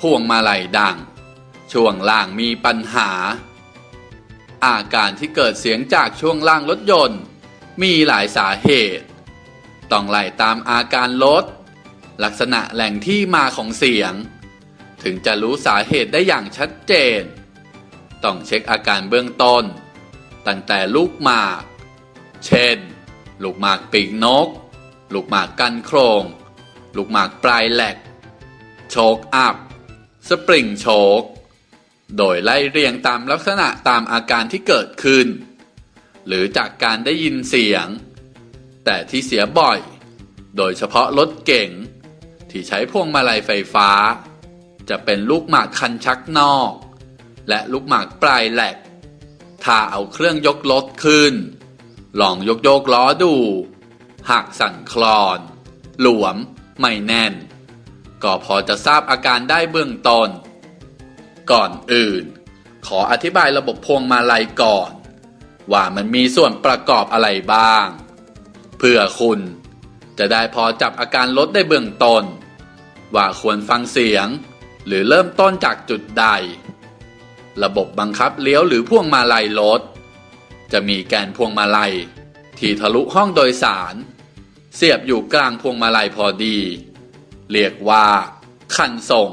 พวงมาลัยดัง ช่วงล่างมีปัญหา อาการที่เกิดเสียงจากช่วงล่างรถยนต์ มีหลายสาเหตุ ต้องไล่ตามอาการรถลักษณะแหล่งที่มาของเสียง ถึงจะรู้สาเหตุได้อย่างชัดเจน ต้องเช็คอาการเบื้องต้น ตั้งแต่ลูกหมาก เช่น ลูกหมากปีกนก ลูกหมากกันโครง ลูกหมากปลายแหลกโชกอัพ สปริงโชกโดยไล่เรียงตามลักษณะตามอาการที่เกิดขึ้น หรือจากการได้ยินเสียง แต่ที่เสียบ่อย โดยเฉพาะรถเก๋งที่ใช้พวงมาลัยไฟฟ้า จะเป็นลูกหมากคันชักนอก และลูกหมากปลายแหลกถ้าเอาเครื่องยกรถขึ้น ลองยกโยกล้อดู หากสั่นคลอน หลวม ไม่แน่น ก็พอจะทราบอาการได้เบื้องต้น ก่อนอื่น ขออธิบายระบบพวงมาลัยก่อน ว่ามันมีส่วนประกอบอะไรบ้าง เพื่อคุณจะได้พอจับอาการรถได้เบื้องต้น ว่าควรฟังเสียง หรือเริ่มต้นจากจุดใด ระบบบังคับเลี้ยวหรือพวงมาลัยรถ จะมีแกนพวงมาลัย ที่ทะลุห้องโดยสาร เสียบอยู่กลางพวงมาลัยพอดี เรียกว่า คันส่ง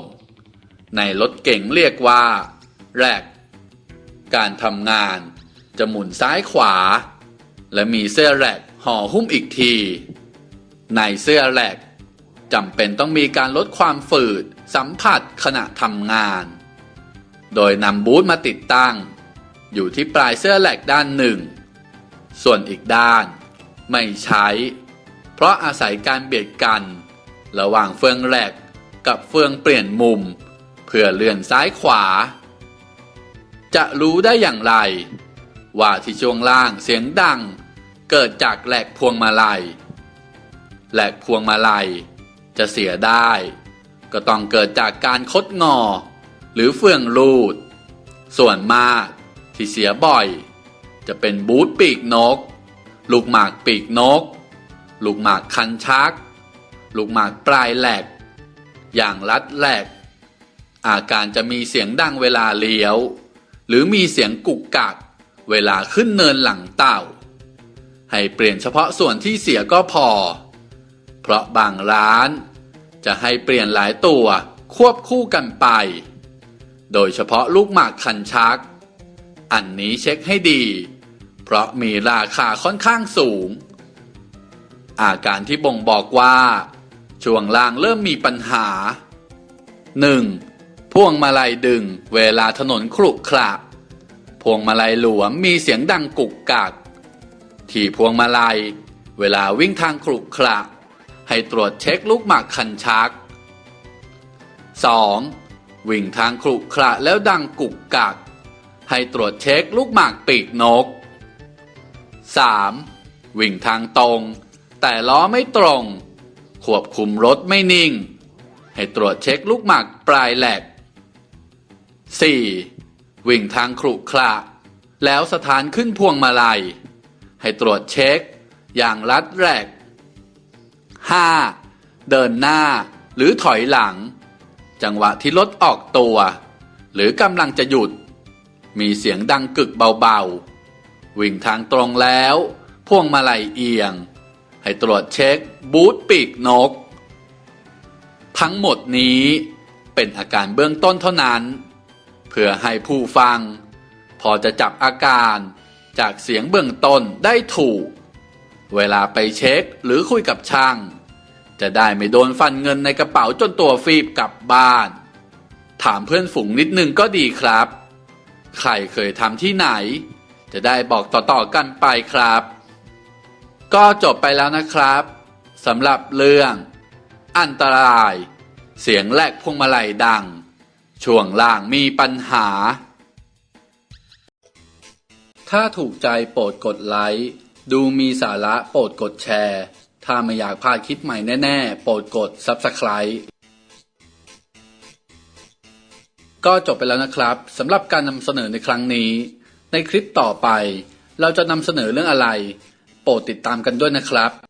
ในรถเก๋งเรียกว่า แรก การทำงาน จะหมุนซ้ายขวา และมีเสื้อแรกห่อหุ้มอีกที ในเสื้อแรกจำเป็นต้องมีการลดความฝืดสัมผัสขณะทำงาน โดยนำบูทมาติดตั้ง อยู่ที่ปลายเสื้อแหลกด้านหนึ่ง ส่วนอีกด้าน ไม่ใช้ เพราะอาศัยการเบียดกัน ระหว่างเฟืองแหลกกับเฟืองเปลี่ยนมุม เพื่อเลื่อนซ้ายขวา จะรู้ได้อย่างไร ว่าที่ช่วงล่างเสียงดัง เกิดจากแหลกพวงมาลัย แหลกพวงมาลัย จะเสียได้ ก็ต้องเกิดจากการคดงอ หรือเฟืองรูด ส่วนมากที่เสียบ่อย จะเป็นบูทปีกนก ลูกหมากปีกนก ลูกหมากคันชัก ลูกหมากปลายแหลก อย่างรัดแหลก อาการจะมีเสียงดังเวลาเลี้ยว หรือมีเสียงกุกกักเวลาขึ้นเนินหลังเต่า ให้เปลี่ยนเฉพาะส่วนที่เสียก็พอ เพราะบางร้าน จะให้เปลี่ยนหลายตัวควบคู่กันไป โดยเฉพาะลูกหมากคันชัก อันนี้เช็คให้ดี เพราะมีราคาค่อนข้างสูง อาการที่บ่งบอกว่า ช่วงล่างเริ่มมีปัญหา 1. พวงมาลัยดึงเวลาถนนครุขระพวงมาลัยหลวมมีเสียงดังกุกกัก ที่พวงมาลัย เวลาวิ่งทางครุขระให้ตรวจเช็คลูกหมากคันชัก 2. วิ่งทางครุขระแล้วดังกุกกัก ให้ตรวจเช็คลูกหมากปีกนก 3. วิ่งทางตรง แต่ล้อไม่ตรง ควบคุมรถไม่นิ่ง ให้ตรวจเช็คลูกหมากปลายแหลก 4. วิ่งทางครุขระแล้วสถานขึ้นพวงมาลัย ให้ตรวจเช็ค อย่างรัดแรก 5. เดินหน้าหรือถอยหลัง จังหวะที่รถออกตัว หรือกำลังจะหยุด มีเสียงดังกึกเบาๆ วิ่งทางตรงแล้ว พวงมาลัยเอียง ให้ตรวจเช็คบูทปีกนก ทั้งหมดนี้เป็นอาการเบื้องต้นเท่านั้น เพื่อให้ผู้ฟัง พอจะจับอาการจากเสียงเบื้องต้นได้ถูก เวลาไปเช็คหรือคุยกับช่าง จะได้ไม่โดนฟันเงินในกระเป๋าจนตัวฟีบกลับบ้าน ถามเพื่อนฝูงนิดนึงก็ดีครับ ใครเคยทำที่ไหน จะได้บอกต่อๆกันไปครับ ก็จบไปแล้วนะครับสำหรับเรื่อง อันตราย เสียงแลกพวงมาลัยดัง ช่วงล่างมีปัญหา ถ้าถูกใจโปรดกดไลค์ดูมีสาระโปรดกดแชร์ ถ้าไม่อยากพลาดคลิปใหม่แน่ ๆ โปรดกด Subscribe ก็จบไปแล้วนะครับสำหรับการนำเสนอในครั้งนี้ ในคลิปต่อไป เราจะนำเสนอเรื่องอะไร โปรดติดตามกันด้วยนะครับ